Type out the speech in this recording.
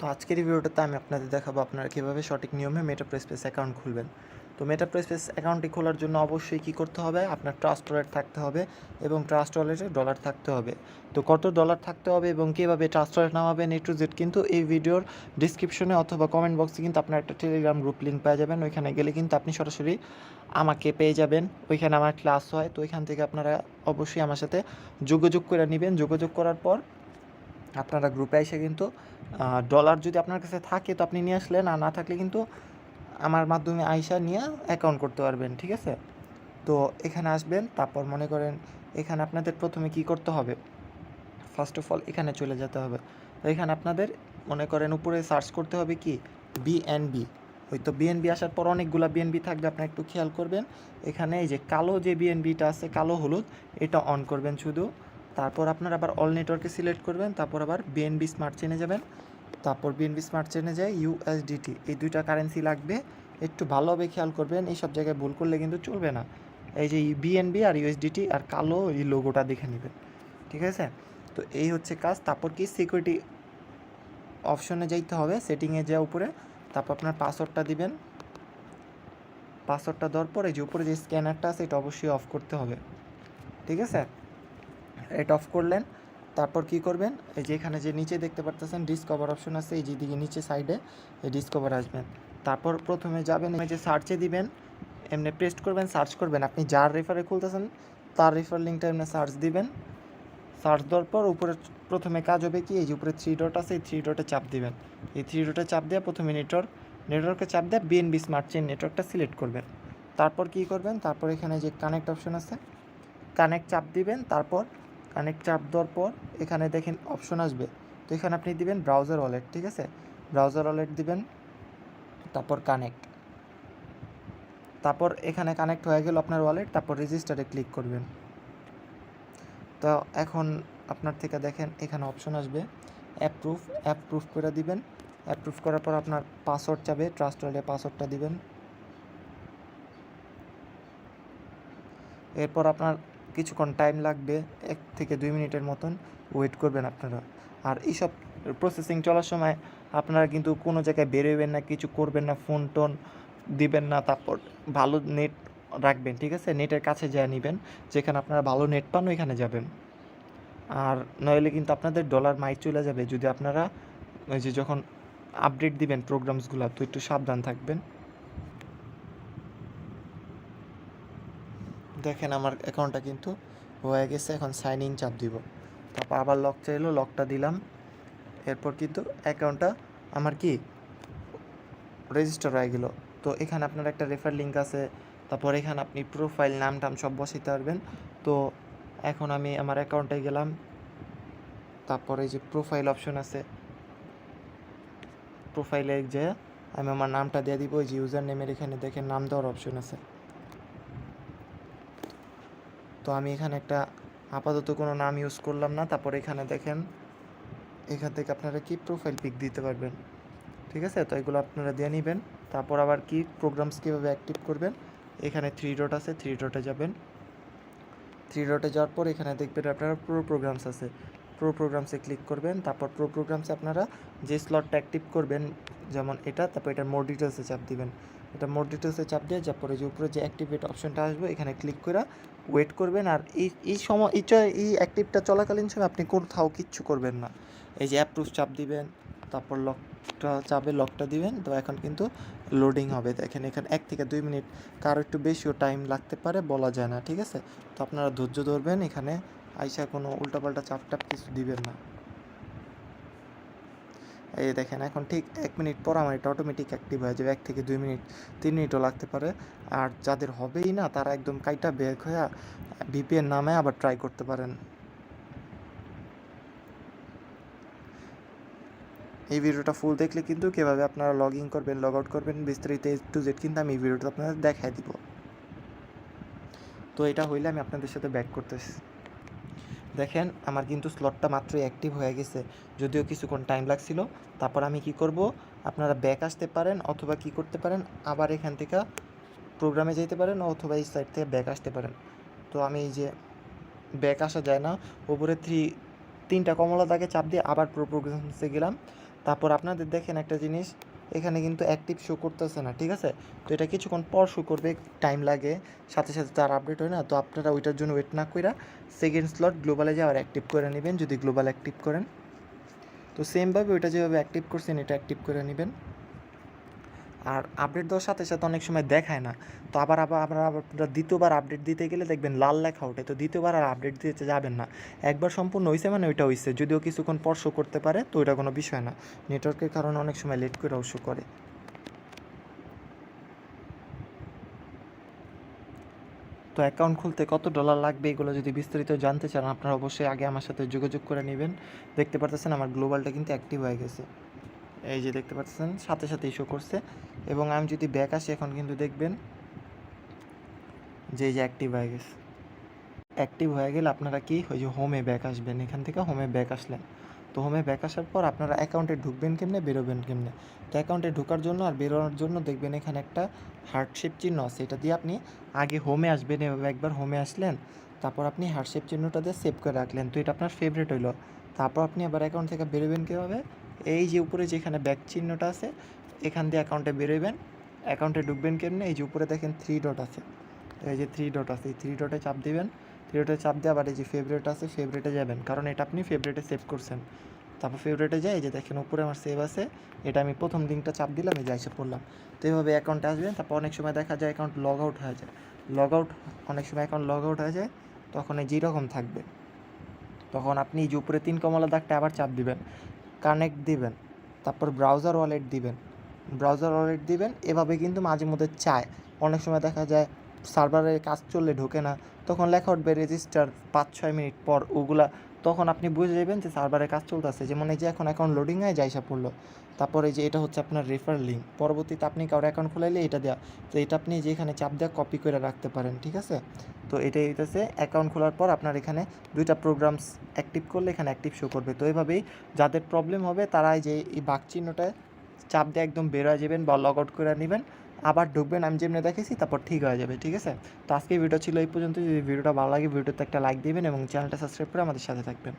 তো আজকের ভিডিওটাতে আমি আপনাদের দেখাবো আপনারা কীভাবে সঠিক নিয়মে মেটাপ্রেসপেস অ্যাকাউন্ট খুলবেন। তো মেটাপ্রেসপেস অ্যাকাউন্টটি খোলার জন্য অবশ্যই কী করতে হবে? আপনার ট্রাস্ট ওয়ালেট থাকতে হবে এবং ট্রাস্ট ওয়ালেটে ডলার থাকতে হবে। তো কত ডলার থাকতে হবে এবং কীভাবে ট্রাস্ট ওয়ালেট নামাবেন এ টু জেড কিন্তু এই ভিডিওর ডিসক্রিপশনে অথবা কমেন্ট বক্সে কিন্তু আপনার একটা টেলিগ্রাম গ্রুপ লিঙ্ক পেয়ে যাবেন। ওইখানে গেলে কিন্তু আপনি সরাসরি আমাকে পেয়ে যাবেন। ওইখানে আমার ক্লাস হয়। তো ওইখান থেকে আপনারা অবশ্যই আমার সাথে যোগাযোগ করে নেবেন। যোগাযোগ করার পর আপনারা গ্রুপে এসে কিন্তু ডলার যদি আপনার কাছে থাকে তো আপনি নিয়ে আসলেন, আর না থাকলে কিন্তু আমার মাধ্যমে আইসা নিয়ে অ্যাকাউন্ট করতে পারবেন, ঠিক আছে? তো এখানে আসবেন, তারপর মনে করেন এখানে আপনাদের প্রথমে কি করতে হবে? ফার্স্ট অফ অল এখানে চলে যেতে হবে। তো এখানে আপনাদের মনে করেন উপরে সার্চ করতে হবে কি? বিএনবি ওই তো বিএনবি আসার পর অনেকগুলো বিএনবি থাকবে আপনারা একটু খেয়াল করবেন। এখানে এই যে কালো যে বিএনবিটা আছে, কালো হলুদ, এটা অন করবেন শুধু। তারপর আপনার আবার অল নেটওয়ার্কে সিলেক্ট করবেন, তারপর আবার বিএনবি স্মার্ট চেনে যাবেন। তারপর বিএনবি স্মার্ট চেনে যায় ইউএসডিটি এই দুইটা কারেন্সি লাগবে, একটু ভালোভাবে খেয়াল করবেন এই সব জায়গায় ভুল করলে কিন্তু চলবে না। এই যে বিএনবি আর ইউএসডিটি আর কালো এই লোগোটা দেখে নেবেন, ঠিক আছে? তো এই হচ্ছে কাজ, তারপর কি সিকিউরিটি অপশনে যাইতে হবে সেটিংয়ে যাওয়া উপরে, তারপর আপনার পাসওয়ার্ডটা দিবেন। পাসওয়ার্ডটা দেওয়ার পরে যে উপরে যে স্ক্যানারটা আছে, এটা অবশ্যই অফ করতে হবে, ঠিক আছে? এটা অফ করলেন, তারপর কি করবেন? এই যে এখানে যে নিচে দেখতে পারতেছেন ডিসকভার অপশন আছে, এই যেদিকে নিচে সাইডে এই ডিসকভার আসবেন। তারপর প্রথমে যাবেন, এই যে সার্চে দিবেন, এমনি পেস্ট করবেন সার্চ করবেন। আপনি যার রেফারে খুলতেছেন, তার রেফার লিঙ্কটা এমনি সার্চ দিবেন। সার্চ দেওয়ার পর উপরে প্রথমে কাজ হবে কি, এই যে উপরে থ্রি ডট আছে, এই থ্রি ডটে চাপ দিবেন। এই থ্রি ডটে চাপ দেওয়া প্রথমে নেটওয়ার্ক নেটওয়ার্কে চাপ দেওয়া বিএনবি স্মার্ট চেন নেটওয়ার্কটা সিলেক্ট করবেন। তারপর কি করবেন? তারপর এখানে যে কানেক্ট অপশন আছে কানেক্ট চাপ দিবেন, তারপর কানেক্ট চাপ দেওয়ার পর এখানে দেখেন অপশন আসবে। তো এখানে আপনি দিবেন ব্রাউজার ওয়ালেট ঠিক আছে? ব্রাউজার ওয়ালেট দিবেন, তারপর কানেক্ট তারপর এখানে কানেক্ট হয়ে গেল আপনার ওয়ালেট তারপর রেজিস্টারে ক্লিক করবেন। তো এখন আপনার থেকে দেখেন এখানে অপশন আসবে অ্যাপ্রুভ অ্যাপ্রুভ করে দিবেন। অ্যাপ্রুভ করার পর আপনার পাসওয়ার্ড চাবে ট্রাস্ট ওয়ালেটে পাসওয়ার্ডটা দিবেন। এরপর আপনার কিছুক্ষণ টাইম লাগবে, এক থেকে দুই মিনিটের মতন ওয়েট করবেন আপনারা। আর এইসব প্রসেসিং চলার সময় আপনারা কিন্তু কোনো জায়গায় বেরোবেন না, কিছু করবেন না ফোন টোন দিবেন না, তারপর ভালো নেট রাখবেন, ঠিক আছে? নেটের কাছে যা নেবেন, যেখানে আপনারা ভালো নেট পান, ওইখানে যাবেন। আর নইলে কিন্তু আপনাদের ডলার মাই চলে যাবে, যদি আপনারা ওই যে যখন আপডেট দিবেন প্রোগ্রামসগুলো তো একটু সাবধান থাকবেন। দেখেন আমার অ্যাকাউন্টটা কিন্তু হয়ে গেছে, এখন সাইন ইন চাপ দিব। তারপর আবার লক চাইলো লকটা দিলাম। এরপর কিন্তু অ্যাকাউন্টটা আমার কি রেজিস্টার হয়ে গেল। তো এখানে আপনার একটা রেফার লিঙ্ক আছে, তারপর এখানে আপনি প্রোফাইল নাম টাম সব বসাইতে পারবেন। তো এখন আমি আমার অ্যাকাউন্টে গেলাম। তারপরে এই যে প্রোফাইল অপশন আছে প্রোফাইলে যে আমি আমার নামটা দিয়ে দিব ওই যে ইউজার নেমের এখানে দেখেন নাম দেওয়ার অপশন আছে। তো আমি এখানে একটা আপাতত কোনো নাম ইউজ করলাম না। তারপর এখানে দেখেন, এখান থেকে আপনারা কি প্রোফাইল পিক দিতে পারবেন? ঠিক আছে? তো এগুলো আপনারা দিয়ে নেবেন। তারপর আবার কি প্রোগ্রামস কীভাবে অ্যাক্টিভ করবেন? এখানে থ্রি ডট আছে থ্রি ডটে যাবেন। থ্রি ডটে যাওয়ার পর এখানে দেখবেন আপনারা প্রো প্রোগ্রামস আছে। প্রো প্রোগ্রামসে ক্লিক করবেন। তারপর প্রো প্রোগ্রামসে আপনারা যে স্লটটা অ্যাক্টিভ করবেন, যেমন এটা, তারপর এটার মোর ডিটেলসে চাপ দিবেন। এটা মোর ডিটেলসে চাপ দিয়ে তারপরে যে উপরে যে অ্যাক্টিভেট অপশনটা আসবে, এখানে ক্লিক করে ওয়েট করবেন। আর এই এই সময়, এই এই অ্যাক্টিভটা চলাকালীন সময় আপনি কোথাও কিচ্ছু করবেন না। এই যে অ্যাপ্রুভ চাপ দিবেন, তারপর লকটা চাপে লকটা দিবেন, তো এখন কিন্তু লোডিং হবে। দেখেন এখানে এক থেকে দুই মিনিট, কারও একটু বেশিও টাইম লাগতে পারে, বলা যায় না, ঠিক আছে? তো আপনারা ধৈর্য ধরবেন, এখানে আইসা কোনো উল্টাপাল্টা চাপ টাপ কিছু দিবেন না। এই দেখেন, এখন ঠিক এক মিনিট পর আমার এটা অটোমেটিক অ্যাক্টিভ হয়ে যাবে, এক থেকে দুই মিনিট, তিন মিনিটও লাগতে পারে। আর যাদের হবেই না, তারা একদম কাইটা ব্যাক হয়ে ভিপিএন নামে আবার ট্রাই করতে পারেন। এই ভিডিওটা ফুল দেখলে কিন্তু কীভাবে আপনারা লগ ইন করবেন লগ আউট করবেন, বিস্তারিত এ টু জেড কিন্তু আমি এই ভিডিওটা আপনাদের দেখাই দিব। তো এটা হইলে আমি আপনাদের সাথে ব্যাক করতেছি। দেখেন, আমার কিন্তু স্লটটা মাত্রই অ্যাক্টিভ হয়ে গেছে। যদিও কিছুক্ষণ টাইম লাগছিল, তারপর আমি কি করব? আপনারা ব্যাক আসতে পারেন অথবা কি করতে পারেন, আবার এখান থেকে প্রোগ্রামে যেতে পারেন অথবা এই সাইড থেকে ব্যাক আসতে পারেন। তো আমি এই যে ব্যাক আসা যায় না ওপরে থ্রি তিনটা কমলা দাগে চাপ দিয়ে আবার প্রো প্রোগ্রামসে গেলাম। তারপর আপনাদের দেখেন একটা জিনিস এখানে কিন্তু অ্যাক্টিভ শো করতেছে না, ঠিক আছে? তো এটা কিছুক্ষণ পর শো করবে টাইম লাগে, সাথে সাথে তার আপডেট হয় না? তো আপনারা ওইটার জন্য ওয়েট না কইরা সেকেন্ড স্লট গ্লোবালে যাওয়ার অ্যাক্টিভ করে নেবেন, যদি গ্লোবাল অ্যাক্টিভ করেন। তো সেমভাবে ওইটা যেভাবে অ্যাক্টিভ করছেন, এটা অ্যাক্টিভ করে নেবেন। আর আপডেট দেওয়ার সাথে সাথে অনেক সময় দেখায় না। তো আবার আবার আবার আপনারা দ্বিতীয়বার আপডেট দিতে গেলে দেখবেন লাল লেখা ওঠে। তো দ্বিতীয়বার আর আপডেট দিতে যাবেন না। একবার সম্পূর্ণ হয়েছে মানে ওইটা হয়েছে যদিও কিছুক্ষণ পর শো করতে পারে, তো ওইটা কোনো বিষয় না। নেটওয়ার্কের কারণে অনেক সময় লেট করেও শো করে। তো অ্যাকাউন্ট খুলতে কত ডলার লাগবে এগুলো যদি বিস্তারিত জানতে চান, আপনারা অবশ্যই আগে আমার সাথে যোগাযোগ করে নেবেন। দেখতে পারতেছেন আমার গ্লোবালটা কিন্তু অ্যাক্টিভ হয়ে গেছে। এই যে দেখতে পাচ্ছেন, সাথে সাথেই শো করছে। এবং আমি যদি ব্যাক আসি, এখন কিন্তু দেখবেন যে যে অ্যাক্টিভ হয়ে গেছে। অ্যাক্টিভ হয়ে গেলে আপনারা কি, ওই যে হোমে ব্যাক আসবেন। এখান থেকে হোমে ব্যাক আসলেন। তো হোমে ব্যাক আসার পর আপনারা অ্যাকাউন্টে ঢুকবেন কেমনে, বেরোবেন কেমনে? তো অ্যাকাউন্টে ঢোকার জন্য আর বেরোনোর জন্য দেখবেন এখানে একটা হার্টশেপ চিহ্ন আছে। এটা দিয়ে আপনি আগে হোমে আসবেন, এভাবে একবার হোমে আসলেন, তারপর আপনি হার্টশেপ চিহ্নটা দিয়ে সেভ করে রাখলেন। তো এটা আপনার ফেভারিট হইল। তারপর আপনি আবার অ্যাকাউন্ট থেকে বেরোবেন কীভাবে? এই যে উপরে যেখানে ব্যাক চিহ্নটা আছে, এখান দিয়ে অ্যাকাউন্টে বেরোবেন অ্যাকাউন্টে ঢুকবেন কেমনে? এই যে উপরে দেখেন থ্রি ডট আছে। এই যে থ্রি ডট আছে। এই থ্রি ডটে চাপ দিবেন। থ্রি ডটে চাপ দিয়ে আবার এই যে ফেভারিট আছে ফেভারেটে যাবেন। কারণ এটা আপনি ফেভারিটে সেভ করছেন। তারপর ফেভারিটে যাই যে দেখেন উপরে আমার সেভ আছে। এটা আমি প্রথম লিঙ্কটা চাপ দিলাম, এই যে এসে পড়লাম। তো এইভাবে অ্যাকাউন্টে আসবেন, তারপর অনেক সময় দেখা যায় অ্যাকাউন্ট লগ আউট হয়ে যায়। লগ আউট অনেক সময় অ্যাকাউন্ট লগ আউট হয়ে যায়, তখন এই যেরকম থাকবে। তখন আপনি যে উপরে তিন কমলা দাগটা আবার চাপ দিবেন। কানেক্ট দিবেন, তারপর ব্রাউজার ওয়ালেট দিবেন। ব্রাউজার ওয়ালেট দিবেন, এভাবে কিন্তু মাঝে মধ্যে চায়। অনেক সময় দেখা যায় সার্ভারের কাজ চললে ঢোকে না, তখন লেখা উঠবে রেজিস্টার পাঁচ ছয় মিনিট পর, ওগুলা তখন আপনি বুঝে যাবেন যে সার্ভারে কাজ চলতেছে। যেমন এই যে এখন অ্যাকাউন্ট লোডিং যায় সব পড়ল, তারপর যে এটা হচ্ছে আপনার রেফার লিঙ্ক পরবর্তীতে আপনি কারও অ্যাকাউন্ট খোলাইলে এটা দেওয়া তো এটা আপনি যে এখানে চাপ দেওয়া কপি করে রাখতে পারেন, ঠিক আছে? তো এটাই হইতেছে অ্যাকাউন্ট খোলার পর আপনার এখানে দুইটা প্রোগ্রামস অ্যাক্টিভ করলে এখানে অ্যাক্টিভ শো করবে। তো এইভাবেই যাদের প্রবলেম হবে তারা যে এই বাক চিহ্নটায় চাপ দিয়ে একদম বেরোয় যাবেন বা লগ আউট করে নেবেন। আবার ঢুকবেন, আমি যেমনি দেখেছি তারপর ঠিক হয়ে যাবে, ঠিক আছে? তো আজকে ভিডিও ছিল এই পর্যন্ত যদি ভিডিওটা ভালো লাগে ভিডিওতে একটা লাইক দিবেন এবং চ্যানেলটা সাবস্ক্রাইব করে আমাদের সাথে থাকবেন।